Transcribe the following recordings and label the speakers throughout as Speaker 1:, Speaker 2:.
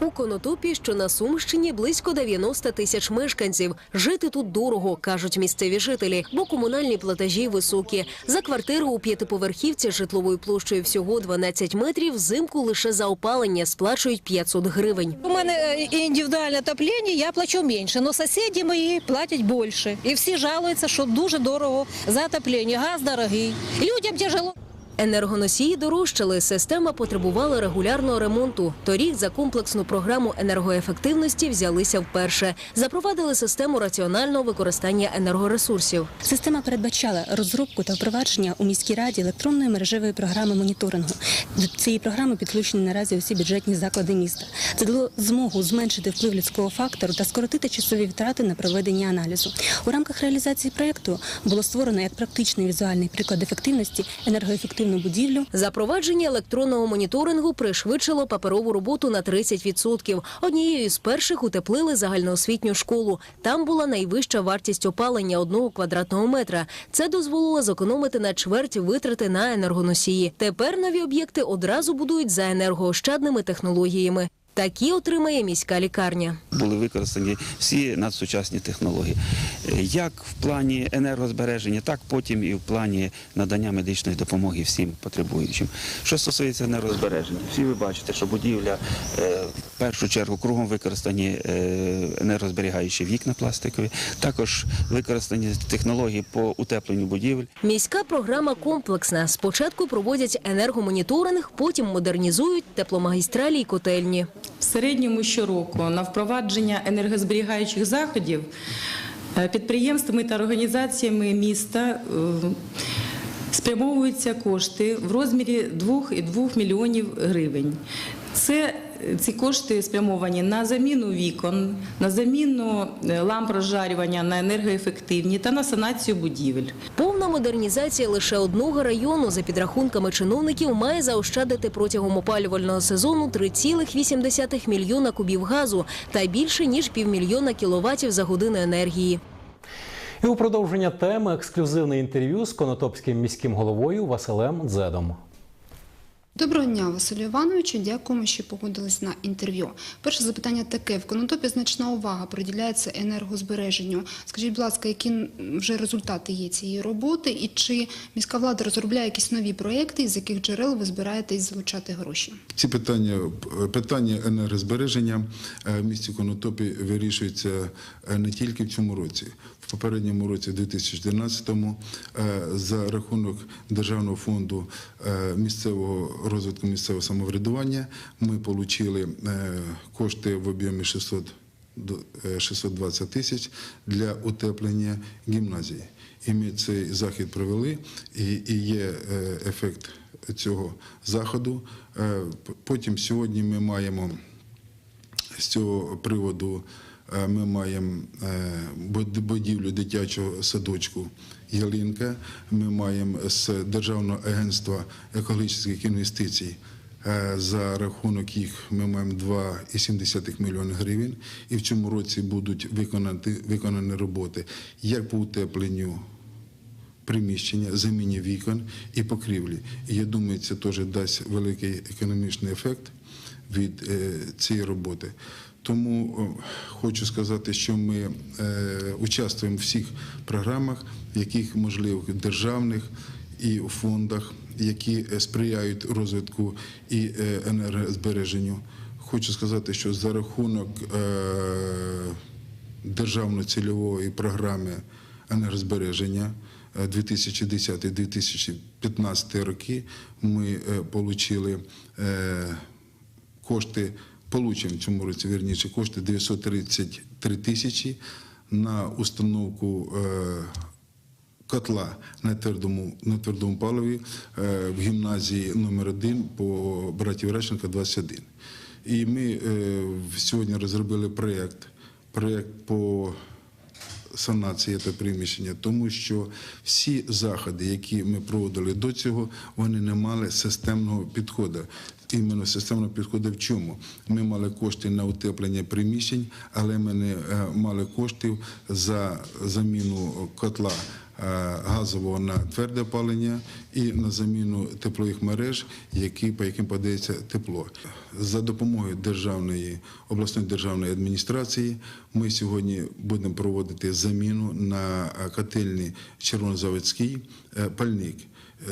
Speaker 1: У Конотопі, що на Сумщині, близько 90 тисяч мешканців. Жити тут дорого, кажуть місцеві жителі, бо комунальні платежі високі. За квартиру у п'ятиповерхівці житловою площею всього 12 метрів взимку лише за опалення сплачують 500 гривень.
Speaker 2: У мене е, індивідуальне отоплення, я плачу менше, але сусіди мої платять більше. І всі жалуються, що дуже дорого за отоплення, газ дорогий. Людям тяжело.
Speaker 1: Енергоносії дорожчали, система потребувала регулярного ремонту. Торік за комплексну програму енергоефективності взялися вперше. Запровадили систему раціонального використання енергоресурсів.
Speaker 3: Система передбачала розробку та впровадження у міській раді електронної мережевої програми моніторингу. До цієї програми підключені наразі усі бюджетні заклади міста. Це дало змогу зменшити вплив людського фактору та скоротити часові втрати на проведення аналізу. У рамках реалізації проєкту було створено як практичний візуальний приклад ефективності енергоефективну будівлю.
Speaker 1: Запровадження електронного моніторингу пришвидшило паперову роботу на 30%. Однією з перших утеплили загальноосвітню школу. Там була найвища вартість опалення одного квадратного метра. Це дозволило зекономити на чверть витрати на енергоносії. Тепер нові об'єкти одразу будують за енергоощадними технологіями. Такі отримає міська лікарня.
Speaker 4: були використані всі надсучасні технології, як в плані енергозбереження, так потім і в плані надання медичної допомоги всім потребуючим. Що стосується енергозбереження, всі ви бачите, що будівля е, в першу чергу кругом використані е, енергозберігаючі вікна пластикові, також використані технології по утепленню будівель.
Speaker 1: Міська програма комплексна. Спочатку проводять енергомоніторинг, потім модернізують тепломагістралі й котельні.
Speaker 5: В середньому щороку на впровадження енергозберігаючих заходів е, підприємствами та організаціями міста е, спрямовуються кошти в розмірі 2,2 мільйонів гривень. Це ці кошти спрямовані на заміну вікон, на заміну е, ламп розжарювання на енергоефективні та на санацію будівель.
Speaker 1: Повна модернізація лише одного району, за підрахунками чиновників, має заощадити протягом опалювального сезону 3,8 мільйона кубів газу та більше ніж півмільйона кіловатів за годину енергії.
Speaker 6: І у продовження теми ексклюзивне інтерв'ю з конотопським міським головою Василем Дзедом.
Speaker 7: Доброго дня, Василю Івановичу. Дякуємо, що погодились на інтерв'ю. Перше запитання таке: в Конотопі значна увага приділяється енергозбереженню. Скажіть, будь ласка, які вже результати є цієї роботи, і чи міська влада розробляє якісь нові проекти, з яких джерел ви збираєтесь залучати гроші?
Speaker 8: Ці питання, питання енергозбереження е, в місті Конотопі вирішується е, не тільки в цьому році. В попередньому році, 2014-му, е, за рахунок Державного фонду місцевого розвитку місцевого самоврядування ми отримали кошти в об'ємі 600 до- е, 620 тисяч для утеплення гімназії. І ми цей захід провели, і, є е, ефект цього заходу. Е, Потім сьогодні ми маємо з цього приводу е, ми маємо е, будівлю дитячого садочку Ялинка. Ми маємо з Державного агентства екологічних інвестицій. е, За рахунок їх ми маємо 2,7 мільйони гривень, і в цьому році будуть виконані, виконані роботи як по утепленню приміщення, заміні вікон і покрівлі. І я думаю, це теж дасть великий економічний ефект від е, цієї роботи. Тому е, хочу сказати, що ми е, участвуємо в всіх програмах, яких можливих державних і фондах, які сприяють розвитку і енергозбереженню. Хочу сказати, що за рахунок державної цільової програми енергозбереження е, 2010-2015 роки ми отримали кошти, получимо в цьому році, вірніше, кошти 933 тисячі на установку е, котла на твердому, на твердому паливі е, в гімназії номер 1 по братів Реченка 21. І ми е, сьогодні розробили проєкт, проєкт по санація та приміщення, тому що всі заходи, які ми проводили до цього, вони не мали системного підходу. Іменно системного підходу в чому? Ми мали кошти на утеплення приміщень, але ми не е, мали коштів за заміну котла газового на тверде опалення і на заміну теплових мереж, які, по яким подається тепло. За допомогою державної обласної державної адміністрації ми сьогодні будемо проводити заміну на е, котельні Червонозаводський е, пальник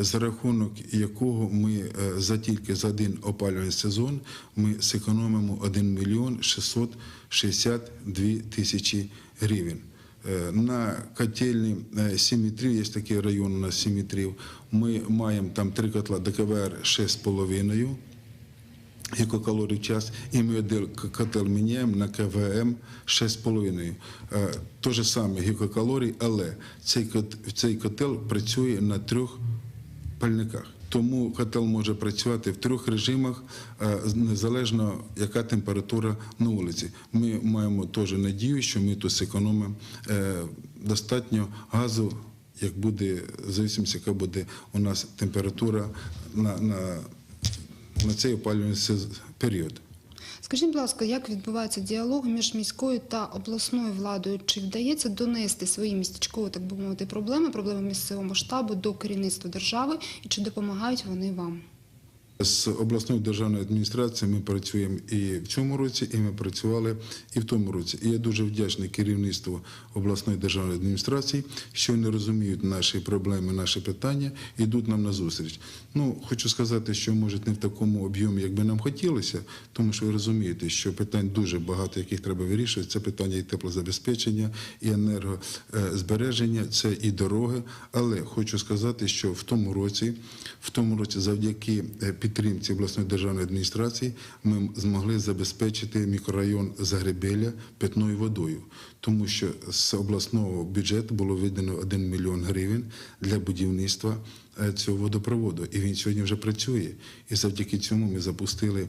Speaker 8: за рахунок якого ми е, за тільки за один опалювальний сезон ми зекономимо 1 мільйон 662 тисячі гривень. Е, На котельні е, Сімітрів, є такий район у нас Сімітрів, ми маємо там три котла ДКВР 6,5 гікокалорій в час, і ми один котел міняємо на КВМ 6,5. Е, То же саме гікокалорій, але цей котел працює на трьох пальниках. Тому котел може працювати в трьох режимах, е, незалежно яка температура на вулиці. Ми маємо теж надію, що ми тут зекономимо е, достатньо газу, як буде, в яка буде у нас температура на, на, на цей опалювальний період.
Speaker 7: Скажіть, будь ласка, як відбувається діалог між міською та обласною владою? Чи вдається донести свої містечкові, так би мовити, проблеми, проблеми місцевого масштабу до керівництва держави, і чи допомагають вони вам?
Speaker 8: З обласною державною адміністрацією ми працюємо і в цьому році, і ми працювали і в тому році. І я дуже вдячний керівництву обласної державної адміністрації, що вони розуміють наші проблеми, наші питання, йдуть нам на зустріч. Ну, хочу сказати, що може не в такому об'ємі, як би нам хотілося, тому що ви розумієте, що питань дуже багато, яких треба вирішувати. Це питання і теплозабезпечення, і енергозбереження, це і дороги. Але хочу сказати, що в тому році, в тому році, завдяки е, підтримці обласної державної адміністрації, ми змогли забезпечити мікрорайон Загребеля питною водою, тому що з обласного бюджету було видано 1 мільйон гривень для будівництва е, цього водопроводу. І він сьогодні вже працює. І завдяки цьому ми запустили.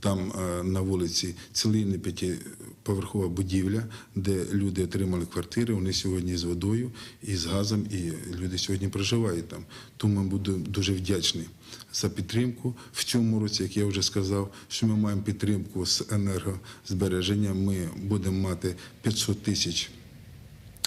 Speaker 8: Там е, на вулиці цілийна п'ятиповерхова будівля, де люди отримали квартири. Вони сьогодні з водою і з газом, і люди сьогодні проживають там. Тому ми будемо дуже вдячні за підтримку. В цьому році, як я вже сказав, що ми маємо підтримку з енергозбереження. Ми будемо мати 500 тисяч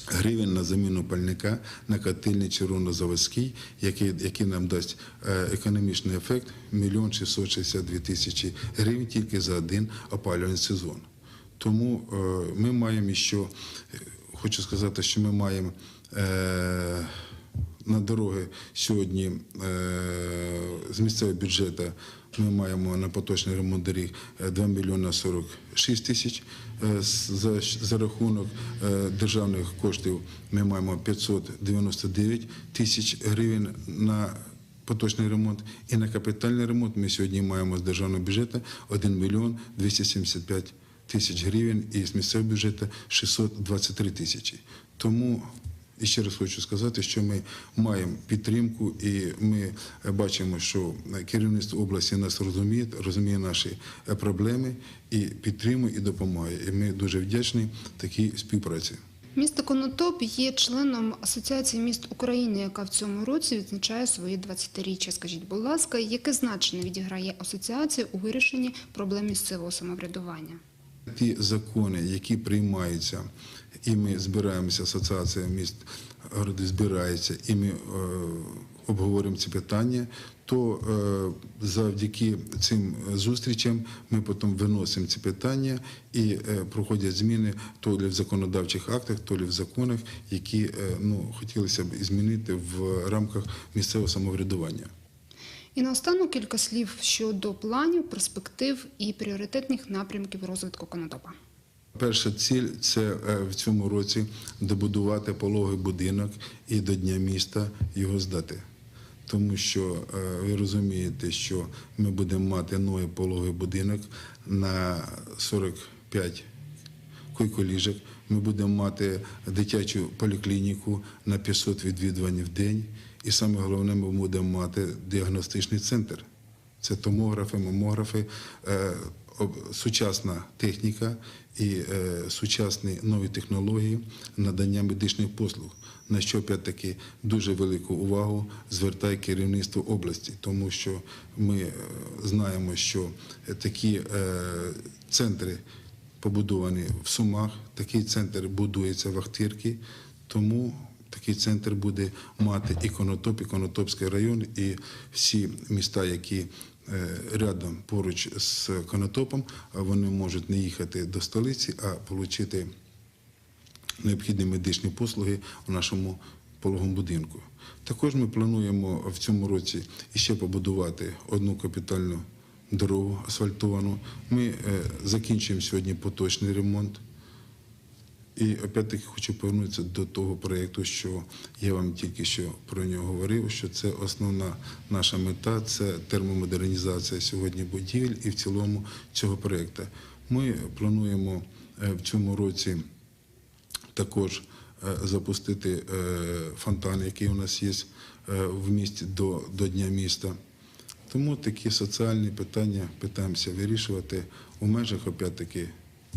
Speaker 8: гривень на заміну пальника на котельні Червонозаводський, який, який нам дасть е, економічний ефект 1 662 тисячі гривень тільки за один опалювальний сезон. Тому е, ми маємо е, хочу сказати, що ми маємо е, на дороги сьогодні з місцевого бюджету ми маємо на поточний ремонт доріг е, 2 мільйона 46 тисяч. Е, За, за рахунок е, державних коштів ми маємо 599 тисяч гривень на поточний ремонт. І на капітальний ремонт ми сьогодні маємо з державного бюджету 1 мільйон 275 тисяч гривень і з місцевого бюджету 623 тисячі. Тому і ще раз хочу сказати, що ми маємо підтримку, і ми бачимо, що керівництво області нас розуміє, розуміє наші проблеми і підтримує і допомагає. І ми дуже вдячні такій співпраці.
Speaker 7: Місто Конотоп є членом Асоціації міст України, яка в цьому році відзначає своє 20-річчя. Скажіть, будь ласка, яке значення відіграє асоціація у вирішенні проблем місцевого самоврядування?
Speaker 8: Ті закони, які приймаються, і ми збираємося, асоціація міст городи збирається, і ми е, обговорюємо ці питання, то е, завдяки цим зустрічам ми потім виносимо ці питання і е, проходять зміни то ли в законодавчих актах, то ли в законах, які е, ну, хотілося б змінити в рамках місцевого самоврядування.
Speaker 7: І наостанок кілька слів щодо планів, перспектив і пріоритетних напрямків розвитку Конотопа.
Speaker 8: Перша ціль це е, в цьому році добудувати пологий будинок і до Дня міста його здати. Тому що е, ви розумієте, що ми будемо мати новий пологий будинок на 45 койколіжок. Ми будемо мати дитячу поліклініку на 500 відвідувань в день. І саме головне, ми будемо мати діагностичний центр. Це томографи, мамографи, е, сучасна техніка і е, сучасні нові технології надання медичних послуг, на що опять-таки дуже велику увагу звертає керівництво області, тому що ми е, знаємо, що такі е, центри побудовані в Сумах, такий центр будується в Ахтирці, тому такий центр буде мати і Конотоп, і Конотопський район, і всі міста, які рядом поруч з Конотопом, вони можуть не їхати до столиці, а отримати необхідні медичні послуги у нашому пологовому будинку. Також ми плануємо в цьому році ще побудувати одну капітальну дорогу асфальтовану. Ми е, закінчуємо сьогодні поточний ремонт. І опять-таки хочу повернутися до того проєкту, що я вам тільки що про нього говорив, що це основна наша мета це термомодернізація сьогодні будівель і в цілому цього проєкту. Ми плануємо е, в цьому році також е, запустити е, фонтан, який у нас є в місті до, до Дня міста. Тому такі соціальні питання питаємося вирішувати у межах опять-таки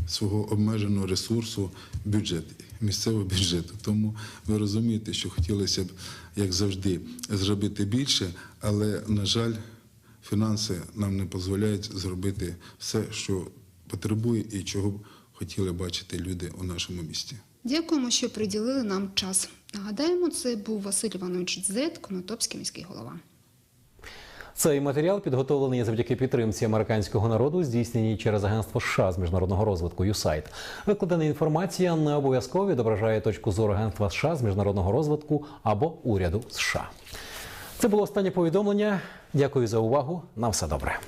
Speaker 8: свого обмеженого ресурсу бюджету, місцевого бюджету. Тому ви розумієте, що хотілося б, як завжди, зробити більше, але, на жаль, фінанси нам не дозволяють зробити все, що потребує і чого б хотіли бачити люди у нашому місті.
Speaker 7: Дякуємо, що приділили нам час. Нагадаємо, це був Василь Іванович Дзет, Конотопський міський голова.
Speaker 6: Цей матеріал підготовлений завдяки підтримці американського народу, здійсненій через агентство США з міжнародного розвитку USAID. Викладена інформація не обов'язково відображає точку зору агентства США з міжнародного розвитку або уряду США. Це було останнє повідомлення. Дякую за увагу. На все добре.